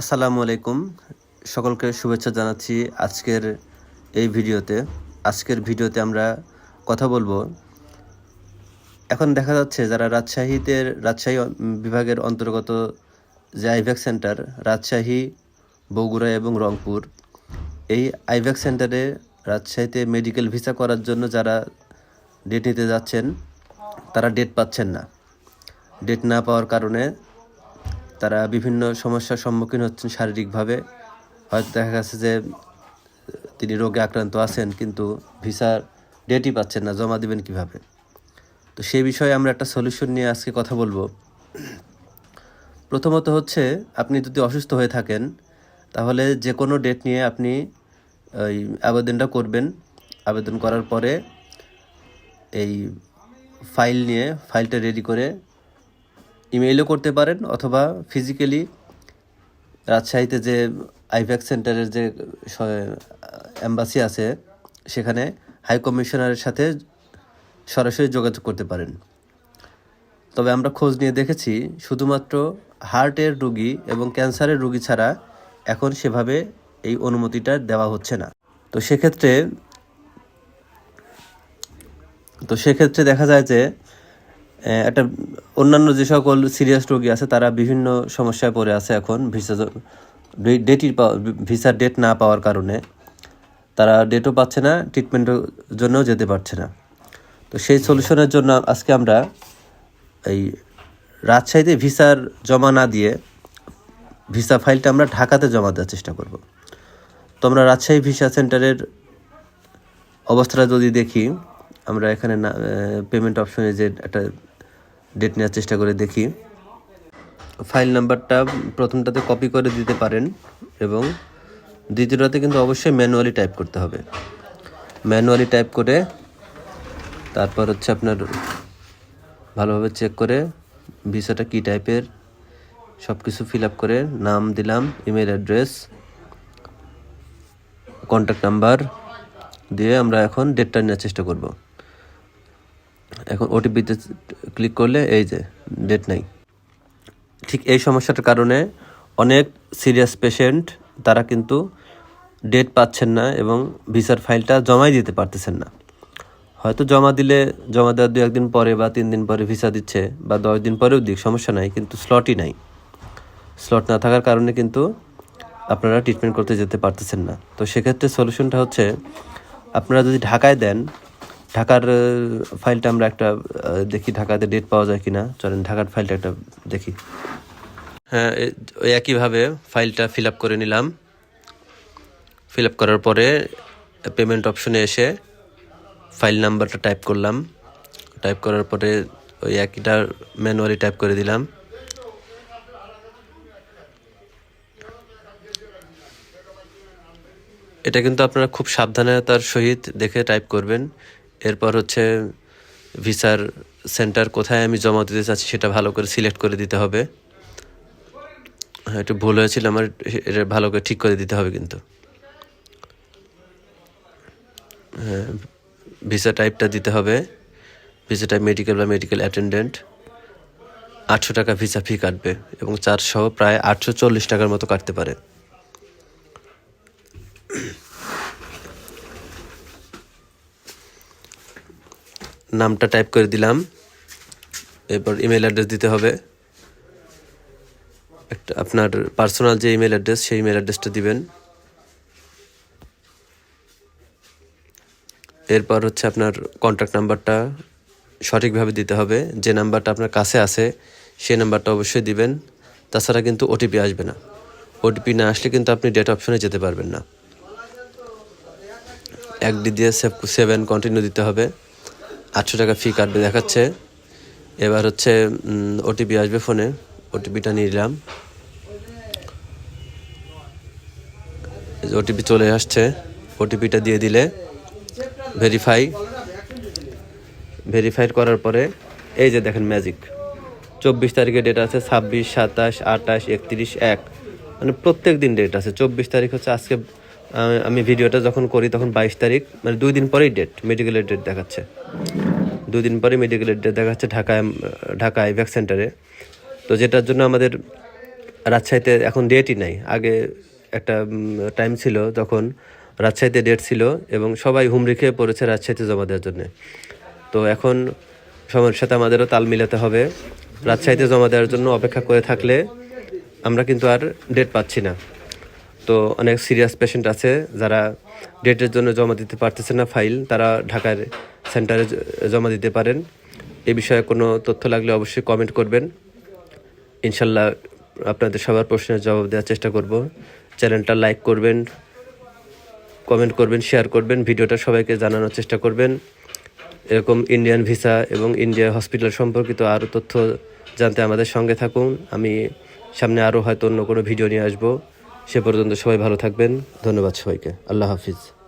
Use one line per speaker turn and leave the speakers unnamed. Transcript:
আসসালামু আলাইকুম। সকলকে শুভেচ্ছা জানাচ্ছি আজকের এই ভিডিওতে। আজকের ভিডিওতে আমরা কথা বলব, এখন দেখা যাচ্ছে যারা রাজশাহীতে রাজশাহী বিভাগের অন্তর্গত যে আইভ্যাক সেন্টার, রাজশাহী, বগুড়া এবং রংপুর, এই আইভ্যাক সেন্টারে রাজশাহীতে মেডিকেল ভিসা করার জন্য যারা ডেট নিতে যাচ্ছেন, তারা ডেট পাচ্ছেন না। ডেট না পাওয়ার কারণে তারা বিভিন্ন সমস্যার সম্মুখীন হচ্ছেন শারীরিকভাবে। হয়তো দেখা গেছে যে, তিনি রোগে আক্রান্ত আছেন, কিন্তু ভিসার ডেটই পাচ্ছেন না, জমা দিবেন কীভাবে? তো সেই বিষয়ে আমরা একটা সলিউশন নিয়ে আজকে কথা বলব। প্রথমত হচ্ছে, আপনি যদি অসুস্থ হয়ে থাকেন, তাহলে যে কোনো ডেট নিয়ে আপনি ওই আবেদনটা করবেন। আবেদন করার পরে, এই ফাইল নিয়ে ফাইলটা রেডি করে ইমেইলও করতে পারেন অথবা ফিজিক্যালি রাজশাহীতে যে আইভ্যাক সেন্টারের যে অ্যাম্বাসি আছে, সেখানে হাই কমিশনারের সাথে সরাসরি যোগাযোগ করতে পারেন। তবে আমরা খোঁজ নিয়ে দেখেছি, শুধুমাত্র হার্টের রুগী এবং ক্যান্সারের রুগী ছাড়া এখন সেভাবে এই অনুমতিটা দেওয়া হচ্ছে না। তো সেক্ষেত্রে তো সেক্ষেত্রে দেখা যায় যে একটা অন্যান্য যে সকল সিরিয়াস রোগী আছে, তারা বিভিন্ন সমস্যায় পড়ে আছে এখন ভিসা ডেটই ভিসার ডেট না পাওয়ার কারণে। তারা ডেটও পাচ্ছে না ট্রিটমেন্টের জন্যও যেতে পারছে না। তো সেই সলিউশনের জন্য আজকে আমরা এই রাজশাহীতে ভিসার জমা না দিয়ে ভিসা ফাইলটা আমরা ঢাকাতে জমা দেওয়ার চেষ্টা করব। তো আমরা রাজশাহী ভিসা সেন্টারের অবস্থাটা যদি দেখি, আমরা এখানে না পেমেন্ট অপশনে যে একটা ডেট নেওয়ার চেষ্টা করে দেখি। ফাইল নাম্বারটা প্রথমটাতে কপি করে দিতে পারেন এবং দ্বিতীয়টাতে কিন্তু অবশ্যই ম্যানুয়ালি টাইপ করতে হবে। ম্যানুয়ালি টাইপ করে তারপর হচ্ছে আপনার ভালোভাবে চেক করে ভিসাটা কী টাইপের সব কিছু ফিল আপ করে নাম দিলাম ইমেল অ্যাড্রেস কন্ট্যাক্ট নাম্বার দিয়ে আমরা এখন ডেটটা নেওয়ার চেষ্টা করব। এখন ওটিপিতে ক্লিক করলে এই যে ডেট নাই। ঠিক এই সমস্যাটার কারণে অনেক সিরিয়াস পেশেন্ট তারা কিন্তু ডেট পাচ্ছেন না এবং ভিসার ফাইলটা জমাই দিতে পারতেছেন না। হয়তো জমা দিলে, জমা দেওয়ার দু একদিন পরে বা তিন দিন পরে ভিসা দিচ্ছে বা দশ দিন পরেও দিক, সমস্যা নাই, কিন্তু স্লটই নাই। স্লট না থাকার কারণে কিন্তু আপনারা ট্রিটমেন্ট করতে যেতে পারতেছেন না। তো সেক্ষেত্রে সলিউশনটা হচ্ছে, আপনারা যদি ঢাকায় দেন ঢাকার ফাইলটা আমরা একটা দেখি ঢাকাতে ডেট পাওয়া যায় কিনা। চলেন, ঢাকার ফাইলটা একটা দেখি। হ্যাঁ ওই একইভাবে ফাইলটা ফিল আপ করে নিলাম। ফিল আপ করার পরে পেমেন্ট অপশনে এসে ফাইল নাম্বারটা টাইপ করলাম। টাইপ করার পরে ওই একইটা ম্যানুয়ালি টাইপ করে দিলাম। এটা কিন্তু আপনারা খুব সাবধানতার সহিত দেখে টাইপ করবেন। এরপর হচ্ছে ভিসার সেন্টার কোথায় আমি জমা দিতে চাচ্ছি সেটা ভালো করে সিলেক্ট করে দিতে হবে। হ্যাঁ একটু ভুল হয়েছিল আমার, এটা ভালো করে ঠিক করে দিতে হবে কিন্তু। হ্যাঁ ভিসা টাইপটা দিতে হবে। ভিসা টাইপ মেডিকেল বা মেডিকেল অ্যাটেন্ডেন্ট। আটশো টাকা ভিসা ফি কাটবে এবং সহ প্রায় আটশো চল্লিশ টাকার মতো কাটতে পারে। নামটা টাইপ করে দিলাম। এরপর ইমেল অ্যাড্রেস দিতে হবে। একটা আপনার পার্সোনাল যে ইমেল অ্যাড্রেস সেই ইমেল অ্যাড্রেসটা দিবেন। এরপর হচ্ছে আপনার কন্ট্যাক্ট নাম্বারটা সঠিকভাবে দিতে হবে। যে নাম্বারটা আপনার কাছে আছে, সেই নাম্বারটা অবশ্যই দিবেন। তাছাড়া কিন্তু ওটিপি আসবে না। ওটিপি না আসলে কিন্তু আপনি ডেট অপশনে যেতে পারবেন না। এক ডি দিয়ে সেভ সেভেন কন্টিনিউ দিতে হবে। আটশো টাকা ফি কাটবে দেখাচ্ছে। এবার হচ্ছে ওটিপি আসবে ফোনে। ওটিপিটা নিলাম। ওটিপি চলে আসছে। ওটিপিটা দিয়ে দিলে ভেরিফাই ভেরিফাইড করার পরে, এই যে দেখেন ম্যাজিক চব্বিশ তারিখে ডেট আছে ছাব্বিশ, সাতাশ, আঠাশ, একত্রিশ, এক। মানে প্রত্যেক দিন ডেট আছে। চব্বিশ তারিখ হচ্ছে আজকে আমি ভিডিওটা যখন করি তখন বাইশ তারিখ মানে দুই দিন পরেই ডেট মেডিকেলের ডেট দেখাচ্ছে। দুই দিন পরে মেডিকেলের ডেট দেখাচ্ছে ঢাকায় ঢাকায় আইভ্যাক সেন্টারে তো যেটার জন্য আমাদের রাজশাহীতে এখন ডেটই নাই। আগে একটা টাইম ছিল তখন রাজশাহীতে ডেট ছিল এবং সবাই হুমড়ি খেয়ে পড়েছে রাজশাহীতে জমা দেওয়ার জন্যে। তো এখন সময়ের সাথে আমাদেরও তাল মিলাতে হবে। রাজশাহীতে জমা দেওয়ার জন্য অপেক্ষা করে থাকলে আমরা কিন্তু আর ডেট পাচ্ছি না। তো অনেক সিরিয়াস পেশেন্ট আছে, যারা ডেটের জন্য জমা দিতে পারতেছে না ফাইল তারা ঢাকার সেন্টারে জমা দিতে পারেন। এ বিষয়ে কোনো তথ্য লাগলে অবশ্যই কমেন্ট করবেন। ইনশাল্লাহ আপনাদের সবার প্রশ্নের জবাব দেওয়ার চেষ্টা করব। চ্যানেলটা লাইক করবেন কমেন্ট করবেন শেয়ার করবেন, ভিডিওটা সবাইকে জানানোর চেষ্টা করবেন। এরকম ইন্ডিয়ান ভিসা এবং ইন্ডিয়া হসপিটাল সম্পর্কিত আরও তথ্য জানতে আমাদের সঙ্গে থাকুন। আমি সামনে আরও হয়তো অন্য কোনো ভিডিও নিয়ে আসব। সে পর্যন্ত সবাই ভালো থাকবেন। ধন্যবাদ সবাইকে। আল্লাহ হাফিজ।